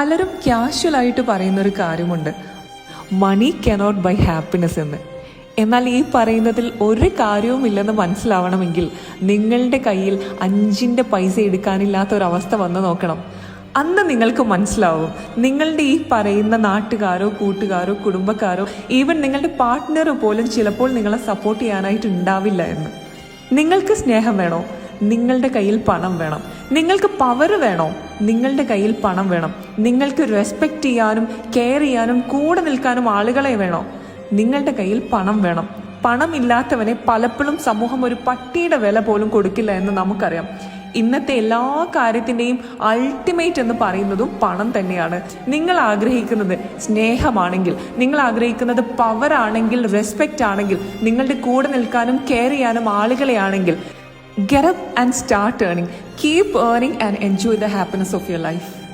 പലരും ക്യാഷ്വലായിട്ട് പറയുന്ന ഒരു കാര്യമുണ്ട്. മണി കനോട്ട് ബൈ ഹാപ്പിനെസ് എന്ന്. എന്നാൽ ഈ പറയുന്നതിൽ ഒരു കാര്യവുമില്ലെന്ന് മനസ്സിലാവണമെങ്കിൽ നിങ്ങളുടെ കയ്യിൽ അഞ്ചിന്റെ പൈസ എടുക്കാനില്ലാത്ത ഒരവസ്ഥ വന്ന് നോക്കണം. അന്ന് നിങ്ങൾക്ക് മനസ്സിലാവും. നിങ്ങളുടെ ഈ പറയുന്ന നാട്ടുകാരോ കൂട്ടുകാരോ കുടുംബക്കാരോ ഈവൻ നിങ്ങളുടെ പാർട്ട്ണറോ പോലും ചിലപ്പോൾ നിങ്ങളെ സപ്പോർട്ട് ചെയ്യാനായിട്ട് ഉണ്ടാവില്ല എന്ന്. നിങ്ങൾക്ക് സ്നേഹം വേണോ? നിങ്ങളുടെ കയ്യിൽ പണം വേണം. നിങ്ങൾക്ക് പവർ വേണോ? നിങ്ങളുടെ കയ്യിൽ പണം വേണം. നിങ്ങൾക്ക് റെസ്പെക്റ്റ് ചെയ്യാനും കെയർ ചെയ്യാനും കൂടെ നിൽക്കാനും ആളുകളെ വേണോ? നിങ്ങളുടെ കയ്യിൽ പണം വേണം. പണമില്ലാത്തവനെ പലപ്പോഴും സമൂഹം ഒരു പട്ടിയുടെ വില പോലും കൊടുക്കില്ല എന്ന് നമുക്കറിയാം. ഇന്നത്തെ എല്ലാ കാര്യത്തിന്റെയും അൾട്ടിമേറ്റ് എന്ന് പറയുന്നതും പണം തന്നെയാണ്. നിങ്ങൾ ആഗ്രഹിക്കുന്നത് സ്നേഹമാണെങ്കിൽ നിങ്ങൾ ആഗ്രഹിക്കുന്നത് പവർ ആണെങ്കിൽ റെസ്പെക്റ്റ് ആണെങ്കിൽ നിങ്ങളുടെ കൂടെ നിൽക്കാനും കെയർ ചെയ്യാനും ആളുകളെയാണെങ്കിൽ get up and start earning. Keep earning and enjoy the happiness of your life